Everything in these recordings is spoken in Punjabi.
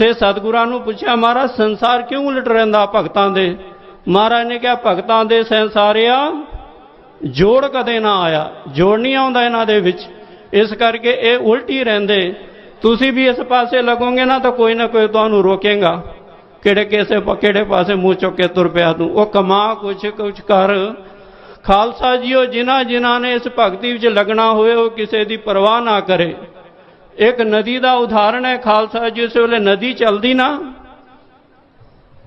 ਤੇ ਸਤਿਗੁਰਾਂ ਨੂੰ ਪੁੱਛਿਆ, ਮਹਾਰਾਜ, ਸੰਸਾਰ ਕਿਉਂ ਉਲਟ ਰਹਿੰਦਾ ਭਗਤਾਂ ਦੇ? ਮਹਾਰਾਜ ਨੇ ਕਿਹਾ, ਭਗਤਾਂ ਦੇ ਸੰਸਾਰਿਆ ਜੋੜ ਕਦੇ ਨਾ ਆਇਆ, ਜੋੜ ਨਹੀਂ ਆਉਂਦਾ ਇਹਨਾਂ ਦੇ ਵਿੱਚ। ਇਸ ਕਰਕੇ ਇਹ ਉਲਟੀ ਰਹਿੰਦੇ। ਤੁਸੀਂ ਵੀ ਇਸ ਪਾਸੇ ਲੱਗੋਗੇ ਨਾ ਤਾਂ ਕੋਈ ਨਾ ਕੋਈ ਤੁਹਾਨੂੰ ਰੋਕੇਗਾ। ਕਿਹੜੇ ਕਿਸੇ ਕਿਹੜੇ ਪਾਸੇ ਮੂੰਹ ਚੁੱਕ ਕੇ ਤੁਰ ਪਿਆ ਤੂੰ? ਉਹ ਕਮਾ ਕੁਛ ਕੁਛ ਕਰ। ਖਾਲਸਾ ਜੀਓ ਜਿਨ੍ਹਾਂ ਜਿਨ੍ਹਾਂ ਨੇ ਇਸ ਭਗਤੀ ਵਿੱਚ ਲੱਗਣਾ ਹੋਏ, ਉਹ ਕਿਸੇ ਦੀ ਪਰਵਾਹ ਨਾ ਕਰੇ। ਇੱਕ ਨਦੀ ਦਾ ਉਦਾਹਰਣ ਹੈ ਖਾਲਸਾ ਜੀ, ਉਸ ਵੇਲੇ ਨਦੀ ਚੱਲਦੀ ਨਾ।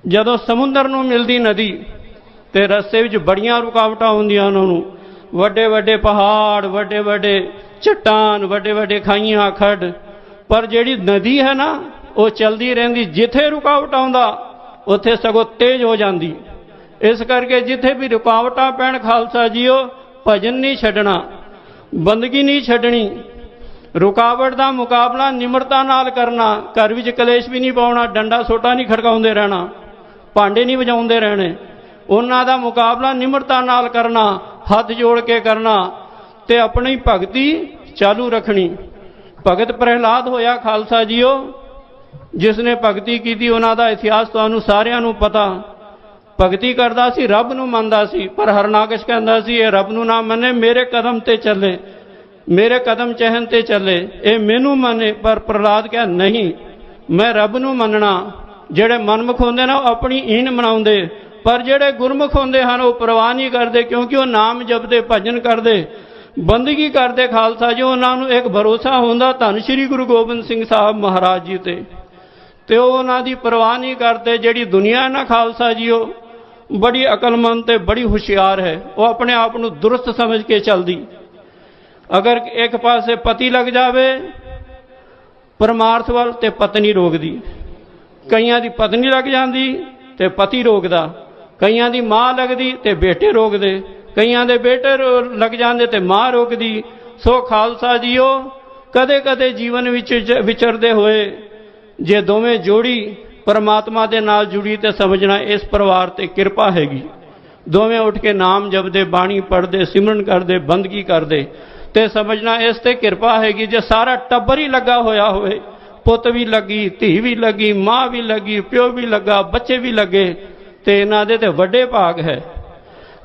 ਜਦੋਂ ਸਮੁੰਦਰ ਨੂੰ ਮਿਲਦੀ ਨਦੀ, ਤੇ ਰਸਤੇ ਵਿੱਚ ਬੜੀਆਂ ਰੁਕਾਵਟਾਂ ਹੁੰਦੀਆਂ ਉਹਨਾਂ। ਨੂੰ ਵੱਡੇ ਵੱਡੇ ਪਹਾੜ, ਵੱਡੇ ਵੱਡੇ ਚਟਾਨ, ਵੱਡੇ ਵੱਡੇ ਖਾਈਆਂ ਖੱਡ। ਪਰ ਜਿਹੜੀ ਨਦੀ ਹੈ ਨਾ, ਉਹ ਚਲਦੀ ਰਹਿੰਦੀ। ਜਿੱਥੇ ਰੁਕਾਵਟ ਆਉਂਦਾ, ਉੱਥੇ ਸਗੋਂ ਤੇਜ਼ ਹੋ ਜਾਂਦੀ। ਇਸ ਕਰਕੇ ਜਿੱਥੇ ਵੀ ਰੁਕਾਵਟਾਂ ਪੈਣ, ਖਾਲਸਾ ਜੀਓ, ਭਜਨ ਨਹੀਂ ਛੱਡਣਾ, ਬੰਦਗੀ ਨਹੀਂ ਛੱਡਣੀ। ਰੁਕਾਵਟ ਦਾ ਮੁਕਾਬਲਾ ਨਿਮਰਤਾ ਨਾਲ ਕਰਨਾ, ਘਰ ਵਿੱਚ ਕਲੇਸ਼ ਵੀ ਨਹੀਂ ਪਾਉਣਾ, ਡੰਡਾ ਸੋਟਾ ਨਹੀਂ ਖੜਕਾਉਂਦੇ ਰਹਿਣਾ, ਭਾਂਡੇ ਨਹੀਂ ਵਜਾਉਂਦੇ ਰਹਿਣੇ, ਉਹਨਾਂ ਦਾ ਮੁਕਾਬਲਾ ਨਿਮਰਤਾ ਨਾਲ ਕਰਨਾ, ਹੱਥ ਜੋੜ ਕੇ ਕਰਨਾ ਤੇ ਆਪਣੀ ਭਗਤੀ ਚਾਲੂ ਰੱਖਣੀ। ਭਗਤ ਪ੍ਰਹਿਲਾਦ ਹੋਇਆ ਖਾਲਸਾ ਜੀਓ, ਜਿਸ ਨੇ ਭਗਤੀ ਕੀਤੀ, ਉਹਨਾਂ ਦਾ ਇਤਿਹਾਸ ਤੁਹਾਨੂੰ ਸਾਰਿਆਂ ਨੂੰ ਪਤਾ। ਭਗਤੀ ਕਰਦਾ ਸੀ, ਰੱਬ ਨੂੰ ਮੰਨਦਾ ਸੀ, ਪਰ ਹਰਨਾਕਸ਼ ਕਹਿੰਦਾ ਸੀ, ਇਹ ਰੱਬ ਨੂੰ ਨਾ ਮੰਨੇ, ਮੇਰੇ ਕਦਮ ਤੇ ਚੱਲੇ। ਮੇਰੇ ਕਦਮ ਚਹਿਨ ਤੇ ਚੱਲੇ। ਇਹ ਮੈਨੂੰ ਮੰਨੇ, ਪਰ ਪ੍ਰਹਲਾਦ ਕਿਹਾ, ਨਹੀਂ, ਮੈਂ ਰੱਬ ਨੂੰ ਮੰਨਣਾ। ਜਿਹੜੇ ਮਨਮੁਖ ਹੁੰਦੇ ਨਾ, ਉਹ ਆਪਣੀ ਈਨ ਮਨਾਉਂਦੇ। ਪਰ ਜਿਹੜੇ ਗੁਰਮੁਖ ਹੁੰਦੇ ਹਨ, ਉਹ ਪਰਵਾਹ ਨਹੀਂ ਕਰਦੇ, ਕਿਉਂਕਿ ਉਹ ਨਾਮ ਜਪਦੇ, ਭਜਨ ਕਰਦੇ, ਬੰਦਗੀ ਕਰਦੇ। ਖਾਲਸਾ ਜੀ, ਉਹਨਾਂ ਨੂੰ ਇੱਕ ਭਰੋਸਾ ਹੁੰਦਾ, ਧੰਨ ਸ਼੍ਰੀ ਗੁਰੂ ਗੋਬਿੰਦ ਸਿੰਘ ਸਾਹਿਬ ਮਹਾਰਾਜ ਜੀ ਤੇ। ਤੇ ਉਹ ਉਹਨਾਂ ਦੀ ਪਰਵਾਹ ਨਹੀਂ ਕਰਦੇ, ਜਿਹੜੀ ਦੁਨੀਆ ਹੈ ਨਾ ਖਾਲਸਾ ਜੀ, ਉਹ ਬੜੀ ਅਕਲਮੰਦ ਤੇ ਬੜੀ ਹੁਸ਼ਿਆਰ ਹੈ। ਉਹ ਆਪਣੇ ਆਪ ਨੂੰ ਦੁਰਸਤ ਸਮਝ ਕੇ ਚੱਲਦੀ। ਅਗਰ ਇੱਕ ਪਾਸੇ ਪਤੀ ਲੱਗ ਜਾਵੇ, ਪਰਮਾਰਥ ਵੱਲ ਤੇ ਪਤਨੀ ਰੋਕਦੀ ਕਈਆਂ ਦੀ ਪਤਨੀ ਲੱਗ ਜਾਂਦੀ ਤੇ ਪਤੀ ਰੋਕਦਾ ਕਈਆਂ ਦੀ ਮਾਂ ਲੱਗਦੀ ਤੇ ਬੇਟੇ ਰੋਕਦੇ ਕਈਆਂ ਦੇ ਬੇਟੇ ਲੱਗ ਜਾਂਦੇ ਤੇ ਮਾਂ ਰੋਕਦੀ ਸੋ ਖਾਲਸਾ ਜੀਓ ਕਦੇ ਕਦੇ ਜੀਵਨ ਵਿੱਚ ਵਿਚਰਦੇ ਹੋਏ ਜੇ ਦੋਵੇਂ ਜੋੜੀ ਪਰਮਾਤਮਾ ਦੇ ਨਾਲ ਜੁੜੀ ਤੇ ਸਮਝਣਾ ਇਸ ਪਰਿਵਾਰ ਤੇ ਕਿਰਪਾ ਹੈਗੀ। ਦੋਵੇਂ ਉੱਠ ਕੇ ਨਾਮ ਜਪਦੇ, ਬਾਣੀ ਪੜ੍ਹਦੇ, ਸਿਮਰਨ ਕਰਦੇ, ਬੰਦਗੀ ਕਰਦੇ। ਤੇ ਸਮਝਣਾ, ਇਸ ਤੇ ਕਿਰਪਾ ਹੈਗੀ, ਜੇ ਸਾਰਾ ਟੱਬਰ ਹੀ ਲੱਗਾ ਹੋਇਆ ਹੋਵੇ, ਪੁੱਤ ਵੀ ਲੱਗੀ, ਧੀ ਵੀ ਲੱਗੀ, ਮਾਂ ਵੀ ਲੱਗੀ, ਪਿਓ ਵੀ ਲੱਗਾ, ਬੱਚੇ ਵੀ ਲੱਗੇ, ਤੇ ਇਹਨਾਂ ਦੇ ਤੇ ਵੱਡੇ ਭਾਗ ਹੈ।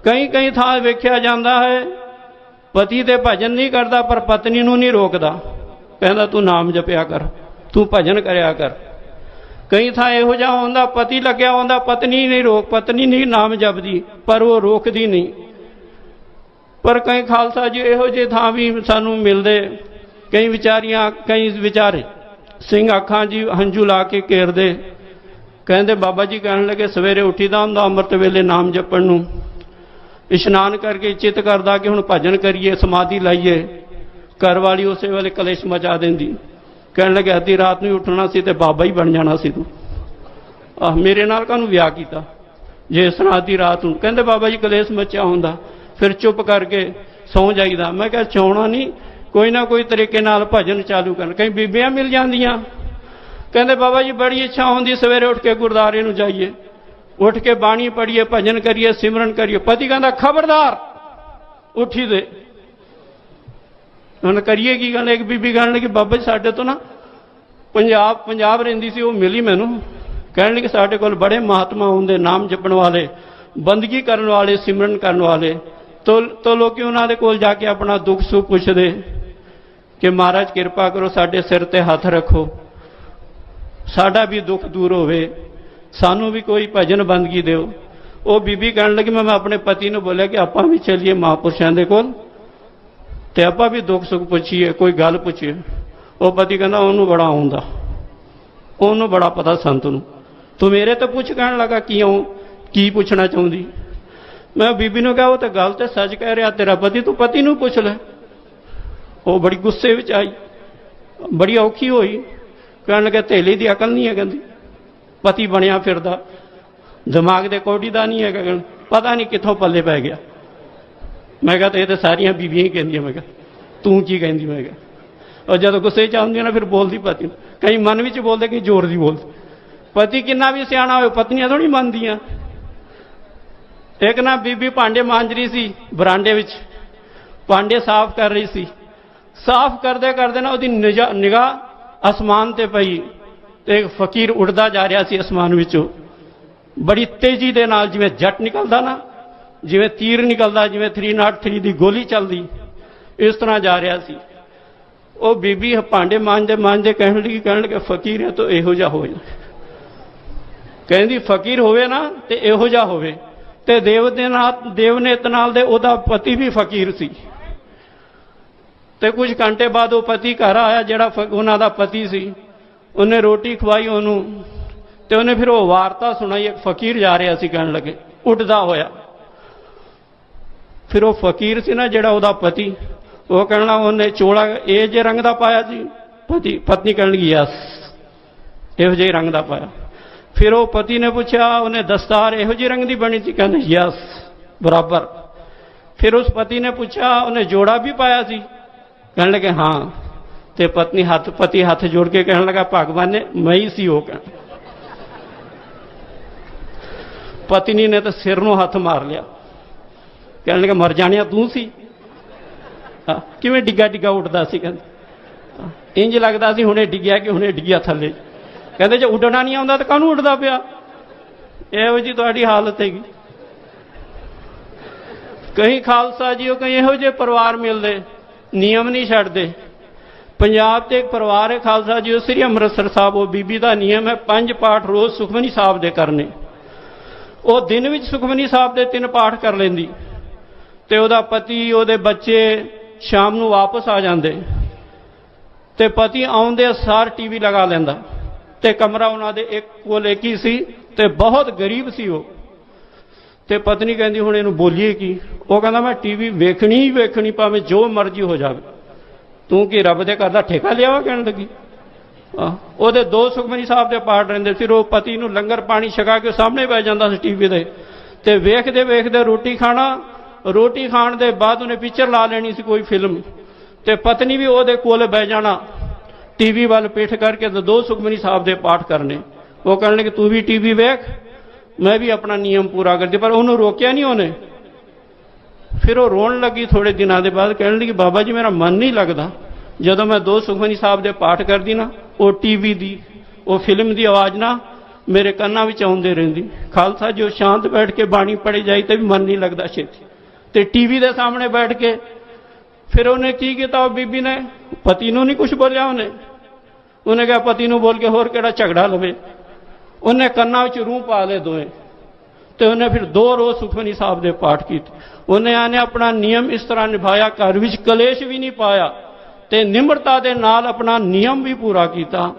ਕਈ ਕਈ ਥਾਂ ਵੇਖਿਆ ਜਾਂਦਾ ਹੈ, ਪਤੀ ਤੇ ਭਜਨ ਨਹੀਂ ਕਰਦਾ, ਪਰ ਪਤਨੀ ਨੂੰ ਨਹੀਂ ਰੋਕਦਾ। ਕਹਿੰਦਾ, ਤੂੰ ਨਾਮ ਜਪਿਆ ਕਰ, ਤੂੰ ਭਜਨ ਕਰਿਆ ਕਰ। ਕਈ ਥਾਂ ਇਹੋ ਜਿਹਾ ਹੁੰਦਾ, ਪਤੀ ਲੱਗਿਆ ਹੁੰਦਾ, ਪਤਨੀ ਨਹੀਂ ਰੋਕ, ਪਤਨੀ ਨਹੀਂ ਨਾਮ ਜਪਦੀ, ਪਰ ਉਹ ਰੋਕਦੀ ਨਹੀਂ। ਪਰ ਕਈ ਖਾਲਸਾ ਜੀ ਇਹੋ ਜਿਹੇ ਥਾਂ ਵੀ ਸਾਨੂੰ ਮਿਲਦੇ, ਕਈ ਵਿਚਾਰੀਆਂ, ਕਈ ਵਿਚਾਰੇ ਸਿੰਘ ਅੱਖਾਂ ਜੀ ਹੰਝੂ ਲਾ ਕੇ ਘੇਰਦੇ, ਕਹਿੰਦੇ ਬਾਬਾ ਜੀ ਕਹਿਣ ਲੱਗੇ, ਸਵੇਰੇ ਉੱਠੀਦਾ ਹੁੰਦਾ ਅੰਮ੍ਰਿਤ ਵੇਲੇ ਨਾਮ ਜਪਣ ਨੂੰ, ਇਸ਼ਨਾਨ ਕਰਕੇ ਚਿੱਤ ਕਰਦਾ ਕਿ ਹੁਣ ਭਜਨ ਕਰੀਏ, ਸਮਾਧੀ ਲਾਈਏ ਘਰ ਵਾਲੀ ਉਸੇ ਵੇਲੇ ਕਲੇਸ਼ ਮਚਾ ਦਿੰਦੀ, ਕਹਿਣ ਲੱਗੇ, ਅੱਧੀ ਰਾਤ ਨੂੰ ਹੀ ਉੱਠਣਾ ਸੀ ਤੇ ਬਾਬਾ ਹੀ ਬਣ ਜਾਣਾ ਸੀ ਤੂੰ। ਆਹ ਮੇਰੇ ਨਾਲ ਕਾਹਨੂੰ ਵਿਆਹ ਕੀਤਾ? ਜੇ ਇਸ ਤਰ੍ਹਾਂ ਅੱਧੀ ਰਾਤ ਨੂੰ, ਕਹਿੰਦੇ ਬਾਬਾ ਜੀ ਕਲੇਸ਼ ਮਚਿਆ ਹੁੰਦਾ ਫਿਰ ਚੁੱਪ ਕਰਕੇ ਸੌਂ ਜਾਈਦਾ। ਮੈਂ ਕਿਹਾ ਚੌਣਾ ਨਹੀਂ। ਕੋਈ ਨਾ ਕੋਈ ਤਰੀਕੇ ਨਾਲ ਭਜਨ ਚਾਲੂ ਕਰਨ। ਕਈ ਬੀਬੀਆਂ ਮਿਲ ਜਾਂਦੀਆਂ। ਕਹਿੰਦੇ, ਬਾਬਾ ਜੀ, ਬੜੀ ਇੱਛਾ ਹੁੰਦੀ ਸਵੇਰੇ ਉੱਠ ਕੇ ਗੁਰਦਾਰੇ ਨੂੰ ਜਾਈਏ। ਉੱਠ ਕੇ ਬਾਣੀ ਪੜ੍ਹੀਏ, ਭਜਨ ਕਰੀਏ, ਸਿਮਰਨ ਕਰੀਏ। ਪਤੀ ਕਹਿੰਦਾ, ਖਬਰਦਾਰ, ਉੱਠੀ ਦੇ। ਹੁਣ ਕਰੀਏ ਕੀ ਗੱਲ? ਇੱਕ ਬੀਬੀ ਕਹਿਣ ਲੱਗੀ, ਬਾਬਾ ਜੀ, ਸਾਡੇ ਤੋਂ ਨਾ ਪੰਜਾਬ ਪੰਜਾਬ ਰਹਿੰਦੀ ਸੀ, ਉਹ ਮਿਲੀ ਮੈਨੂੰ। ਕਹਿਣ ਲੱਗੀ, ਸਾਡੇ ਕੋਲ ਬੜੇ ਮਹਾਤਮਾ ਹੁੰਦੇ, ਨਾਮ ਜਪਣ ਵਾਲੇ, ਬੰਦਗੀ ਕਰਨ ਵਾਲੇ, ਸਿਮਰਨ ਕਰਨ ਵਾਲੇ। ਤੋ ਤੋ ਲੋਕੀ ਉਹਨਾਂ ਦੇ ਕੋਲ ਜਾ ਕੇ ਆਪਣਾ ਦੁੱਖ ਸੁੱਖ ਪੁੱਛਦੇ ਕਿ ਮਹਾਰਾਜ ਕਿਰਪਾ ਕਰੋ ਸਾਡੇ ਸਿਰ ਤੇ ਹੱਥ ਰੱਖੋ। ਸਾਡਾ ਵੀ ਦੁੱਖ ਦੂਰ ਹੋਵੇ। ਸਾਨੂੰ ਵੀ ਕੋਈ ਭਜਨ ਬੰਦਗੀ ਦਿਓ। ਉਹ ਬੀਬੀ ਕਹਿਣ ਲੱਗੀ, ਮੈਂ ਆਪਣੇ ਪਤੀ ਨੂੰ ਬੋਲਿਆ ਕਿ ਆਪਾਂ ਵੀ ਚੱਲੀਏ ਮਹਾਪੁਰਸ਼ਾਂ ਦੇ ਕੋਲ ਤੇ ਆਪਾਂ ਵੀ ਦੁੱਖ ਸੁੱਖ ਪੁੱਛੀਏ, ਕੋਈ ਗੱਲ ਪੁੱਛੀਏ। ਉਹ ਪਤੀ ਕਹਿੰਦਾ, ਉਹਨੂੰ ਬੜਾ ਆਉਂਦਾ। ਉਹਨੂੰ ਬੜਾ ਪਤਾ ਸੰਤ ਨੂੰ। ਤੂੰ ਮੇਰੇ ਤੋਂ ਪੁੱਛ ਕਹਿਣ ਲੱਗਾ, ਕਿਉਂ? ਕੀ ਪੁੱਛਣਾ ਚਾਹੁੰਦੀ? ਮੈਂ ਬੀਬੀ ਨੂੰ ਕਿਹਾ ਉਹ ਤਾਂ ਗੱਲ ਤੇ ਸੱਚ ਕਹਿ ਰਿਹਾ ਤੇਰਾ ਪਤੀ ਤੂੰ ਪਤੀ ਨੂੰ ਪੁੱਛ ਲੈ। ਉਹ ਬੜੀ ਗੁੱਸੇ ਵਿੱਚ ਆਈ। ਬੜੀ ਔਖੀ ਹੋਈ। ਕਹਿਣ ਲੱਗਾ ਥੇਲੀ ਦੀ ਅਕਲ ਨਹੀਂ ਹੈ ਕਹਿੰਦੀ। ਪਤੀ ਬਣਿਆ ਫਿਰਦਾ। ਦਿਮਾਗ ਦੇ ਕੋਡੀ ਦਾ ਨਹੀਂ ਹੈਗਾ ਕਹਿਣ, ਪਤਾ ਨਹੀਂ ਕਿੱਥੋਂ ਪੱਲੇ ਪੈ ਗਿਆ। ਮੈਂ ਕਿਹਾ ਤੇ ਇਹ ਤਾਂ ਸਾਰੀਆਂ ਬੀਬੀਆਂ ਹੀ ਕਹਿੰਦੀਆਂ ਮੈਂ ਕਿਹਾ। ਤੂੰ ਕੀ ਕਹਿੰਦੀ ਮੈਂ ਕਿਹਾ। ਉਹ ਜਦੋਂ ਗੁੱਸੇ ਚ ਆਉਂਦੀਆਂ ਨਾ ਫਿਰ ਬੋਲਦੀ ਪਤੀ ਨੂੰ। ਕਈ ਮਨ ਵਿੱਚ ਬੋਲਦੇ ਕਈ ਜ਼ੋਰ ਦੀ ਬੋਲਦੇ। ਪਤੀ ਕਿੰਨਾ ਵੀ ਸਿਆਣਾ ਹੋਵੇ ਪਤਨੀਆਂ ਥੋੜੀ ਮੰਨਦੀਆਂ। ਇੱਕ ਨਾ ਬੀਬੀ ਭਾਂਡੇ ਮਾਂਜ ਰਹੀ ਸੀ ਬਰਾਂਡੇ ਵਿੱਚ। ਭਾਂਡੇ ਸਾਫ਼ ਕਰ ਰਹੀ ਸੀ। ਸਾਫ਼ ਕਰਦੇ ਕਰਦੇ ਨਾ ਉਹਦੀ ਨਿਗਾਹ ਅਸਮਾਨ ਤੇ ਪਈ ਤੇ ਇੱਕ ਫਕੀਰ ਉੱਡਦਾ ਜਾ ਰਿਹਾ ਸੀ ਅਸਮਾਨ ਵਿੱਚੋਂ। ਬੜੀ ਤੇਜ਼ੀ ਦੇ ਨਾਲ ਜਿਵੇਂ ਜੱਟ ਨਿਕਲਦਾ ਨਾ, ਜਿਵੇਂ ਤੀਰ ਨਿਕਲਦਾ, ਜਿਵੇਂ 303 ਦੀ ਗੋਲੀ ਚੱਲਦੀ, ਇਸ ਤਰ੍ਹਾਂ ਜਾ ਰਿਹਾ ਸੀ। ਉਹ ਬੀਬੀ ਭਾਂਡੇ ਮਾਂਜਦੇ ਮਾਂਜਦੇ ਕਹਿਣ ਲੱਗੀ, ਕਹਿਣ ਲੱਗੇ, ਫਕੀਰ ਹੈ ਤਾਂ ਇਹੋ ਜਿਹਾ ਹੋ ਜਾ। ਕਹਿੰਦੀ, ਫਕੀਰ ਹੋਵੇ ਨਾ ਤੇ ਇਹੋ ਜਿਹਾ ਹੋਵੇ। ਤੇ ਦੇਵ ਦੇ ਨਾਲ ਦੇਵ ਨੇ ਨਾਲ ਦੇ ਉਹਦਾ ਪਤੀ ਵੀ ਫਕੀਰ ਸੀ। ਤੇ ਕੁਝ ਘੰਟੇ ਬਾਅਦ ਉਹ ਪਤੀ ਘਰ ਆਇਆ ਜਿਹੜਾ ਉਹਨਾਂ ਦਾ ਪਤੀ ਸੀ। ਉਹਨੇ ਰੋਟੀ ਖਵਾਈ ਉਹਨੂੰ ਤੇ ਉਹਨੇ ਫਿਰ ਉਹ ਵਾਰਤਾ ਸੁਣਾਈ, ਇੱਕ ਫਕੀਰ ਜਾ ਰਿਹਾ ਸੀ ਕਹਿਣ ਲੱਗੇ ਉੱਡਦਾ ਹੋਇਆ। ਫਿਰ ਉਹ ਫਕੀਰ ਸੀ ਨਾ ਜਿਹੜਾ ਉਹਦਾ ਪਤੀ, ਉਹ ਕਹਿਣਾ ਉਹਨੇ ਚੋਲਾ ਇਹ ਜੇ ਰੰਗ ਦਾ ਪਾਇਆ ਸੀ, ਪਤੀ ਪਤਨੀ ਕਹਿਣ ਲੱਗੀ, ਯਸ, ਇਹੋ ਜਿਹੇ ਰੰਗ ਦਾ ਪਾਇਆ। ਫਿਰ ਉਹ ਪਤੀ ਨੇ ਪੁੱਛਿਆ ਉਹਨੇ ਦਸਤਾਰ ਇਹੋ ਜਿਹੇ ਰੰਗ ਦੀ ਬਣੀ ਸੀ? ਕਹਿੰਦੇ ਯਸ ਬਰਾਬਰ। ਫਿਰ ਉਸ ਪਤੀ ਨੇ ਪੁੱਛਿਆ ਉਹਨੇ ਜੋੜਾ ਵੀ ਪਾਇਆ ਸੀ? ਕਹਿਣ ਲੱਗੇ ਹਾਂ। ਤੇ ਪਤਨੀ ਹੱਥ ਪਤੀ ਹੱਥ ਜੋੜ ਕੇ ਕਹਿਣ ਲੱਗਾ ਭਗਵਾਨ ਨੇ ਮੈਂ ਹੀ ਸੀ ਉਹ। ਕਹਿਣ ਪਤਨੀ ਨੇ ਤਾਂ ਸਿਰ ਨੂੰ ਹੱਥ ਮਾਰ ਲਿਆ। ਕਹਿਣ ਲੱਗਾ ਮਰ ਜਾਣਿਆ ਤੂੰ ਸੀ? ਕਿਵੇਂ ਡਿੱਗਾ ਡਿੱਗਾ ਉੱਠਦਾ ਸੀ? ਕਹਿੰਦਾ ਹਾਂ, ਇੰਜ ਲੱਗਦਾ ਸੀ ਹੁਣੇ ਡਿੱਗਿਆ ਕਿ ਹੁਣੇ ਡਿੱਗਿਆ ਥੱਲੇ। ਕਹਿੰਦੇ ਜੇ ਉੱਡਣਾ ਨਹੀਂ ਆਉਂਦਾ ਤਾਂ ਕਾਹਨੂੰ ਉੱਡਦਾ ਪਿਆ? ਇਹੋ ਜੀ ਤੁਹਾਡੀ ਹਾਲਤ ਹੈਗੀ। ਕਈ ਖਾਲਸਾ ਜੀਓ ਕਈ ਇਹੋ ਜਿਹੇ ਪਰਿਵਾਰ ਮਿਲਦੇ, ਨਿਯਮ ਨਹੀਂ ਛੱਡਦੇ। ਪੰਜਾਬ ਤੇ ਇੱਕ ਪਰਿਵਾਰ ਹੈ ਖਾਲਸਾ ਜੀਓ ਸ੍ਰੀ ਅੰਮ੍ਰਿਤਸਰ ਸਾਹਿਬ, ਉਹ ਬੀਬੀ ਦਾ ਨਿਯਮ ਹੈ, ਪੰਜ ਪਾਠ ਰੋਜ਼ ਸੁਖਮਨੀ ਸਾਹਿਬ ਦੇ ਕਰਨੇ। ਉਹ ਦਿਨ ਵਿੱਚ ਸੁਖਮਨੀ ਸਾਹਿਬ ਦੇ ਤਿੰਨ ਪਾਠ ਕਰ ਲੈਂਦੀ। ਤੇ ਉਹਦਾ ਪਤੀ, ਉਹਦੇ ਬੱਚੇ ਸ਼ਾਮ ਨੂੰ ਵਾਪਸ ਆ ਜਾਂਦੇ। ਤੇ ਪਤੀ ਆਉਂਦੇ ਸਾਰ ਟੀਵੀ ਲਗਾ ਲੈਂਦਾ। ਤੇ ਕਮਰਾ ਉਹਨਾਂ ਦੇ ਇੱਕ ਕੋਲ ਇੱਕ ਹੀ ਸੀ ਤੇ ਬਹੁਤ ਗਰੀਬ ਸੀ ਉਹ। ਤੇ ਪਤਨੀ ਕਹਿੰਦੀ ਹੁਣ ਇਹਨੂੰ ਬੋਲੀਏ ਕੀ? ਉਹ ਕਹਿੰਦਾ ਮੈਂ ਟੀਵੀ ਵੇਖਣੀ ਹੀ ਵੇਖਣੀ ਭਾਵੇਂ ਜੋ ਮਰਜ਼ੀ ਹੋ ਜਾਵੇ। ਤੂੰ ਕੀ ਰੱਬ ਦੇ ਘਰ ਦਾ ਠੇਕਾ ਲਿਆ ਵਾ ਕਹਿਣ ਲੱਗੀ? ਆਹ, ਉਹਦੇ ਦੋ ਸੁਖਮਨੀ ਸਾਹਿਬ ਦੇ ਪਾਠ ਰਹਿੰਦੇ ਸੀ ਉਹ ਪਤੀ ਨੂੰ ਲੰਗਰ ਪਾਣੀ ਛਕਾ ਕੇ ਸਾਹਮਣੇ ਬਹਿ ਜਾਂਦਾ ਸੀ ਟੀਵੀ ਦੇ ਤੇ ਵੇਖਦੇ ਵੇਖਦੇ ਰੋਟੀ ਖਾਣਾ ਰੋਟੀ ਖਾਣ ਦੇ ਬਾਅਦ ਉਹਨੇ ਪਿਕਚਰ ਲਾ ਲੈਣੀ ਸੀ ਕੋਈ ਫਿਲਮ ਤੇ ਪਤਨੀ ਵੀ ਉਹਦੇ ਕੋਲ ਬਹਿ ਜਾਣਾ। ਟੀਵੀ ਵੱਲ ਪਿੱਠ ਕਰਕੇ ਤੇ ਦੋ ਸੁਖਮਨੀ ਸਾਹਿਬ ਦੇ ਪਾਠ ਕਰਨੇ। ਉਹ ਕਹਿਣ ਲੱਗੇ ਤੂੰ ਵੀ ਟੀਵੀ ਵੇਖ, ਮੈਂ ਵੀ ਆਪਣਾ ਨਿਯਮ ਪੂਰਾ ਕਰਦੀ। ਪਰ ਉਹਨੂੰ ਰੋਕਿਆ ਨਹੀਂ ਉਹਨੇ। ਫਿਰ ਉਹ ਰੋਣ ਲੱਗੀ ਥੋੜੇ ਦਿਨਾਂ ਦੇ ਬਾਅਦ, ਕਹਿਣ ਲੱਗੀ, ਬਾਬਾ ਜੀ, ਮੇਰਾ ਮਨ ਨਹੀਂ ਲੱਗਦਾ। ਜਦੋਂ ਮੈਂ ਦੋ ਸੁਖਮਨੀ ਸਾਹਿਬ ਦੇ ਪਾਠ ਕਰਦੀ ਨਾ, ਉਹ ਟੀਵੀ ਦੀ, ਉਹ ਫਿਲਮ ਦੀ ਆਵਾਜ਼ ਨਾ ਮੇਰੇ ਕੰਨਾਂ ਵਿੱਚ ਆਉਂਦੇ ਰਹਿੰਦੀ। ਖਾਲਸਾ ਜੋ ਸ਼ਾਂਤ ਬੈਠ ਕੇ ਬਾਣੀ ਪੜ੍ਹੀ ਜਾਈ ਤੇ ਵੀ ਮਨ ਨਹੀਂ ਲੱਗਦਾ ਛੇਤੀ। ਤੇ ਟੀਵੀ ਦੇ ਸਾਹਮਣੇ ਬੈਠ ਕੇ ਫਿਰ ਉਹਨੇ ਕੀ ਕੀਤਾ? ਉਹ ਬੀਬੀ ਨੇ, ਪਤੀ ਨੂੰ ਨਹੀਂ ਕੁਝ ਬੋਲਿਆ ਉਹਨੇ। ਉਹਨੇ ਕਿਹਾ, ਪਤੀ ਨੂੰ ਬੋਲ ਕੇ ਹੋਰ ਕਿਹੜਾ ਝਗੜਾ ਲਵੇ? ਉਹਨੇ ਕੰਨਾਂ ਵਿੱਚ ਰੂਹ ਪਾ ਲਏ ਦੋਏ ਤੇ ਉਹਨੇ ਫਿਰ ਦੋ ਰੋਜ਼ ਸੁਖਮਨੀ ਸਾਹਿਬ ਦੇ ਪਾਠ ਕੀਤੇ। ਉਹਨੇ ਆਨੇ ਆਪਣਾ ਨਿਯਮ ਇਸ ਤਰ੍ਹਾਂ ਨਿਭਾਇਆ, ਘਰ ਵਿੱਚ ਕਲੇਸ਼ ਵੀ ਨਹੀਂ ਪਾਇਆ ਤੇ ਨਿਮਰਤਾ ਦੇ ਨਾਲ ਆਪਣਾ ਨਿਯਮ ਵੀ ਪੂਰਾ ਕੀਤਾ।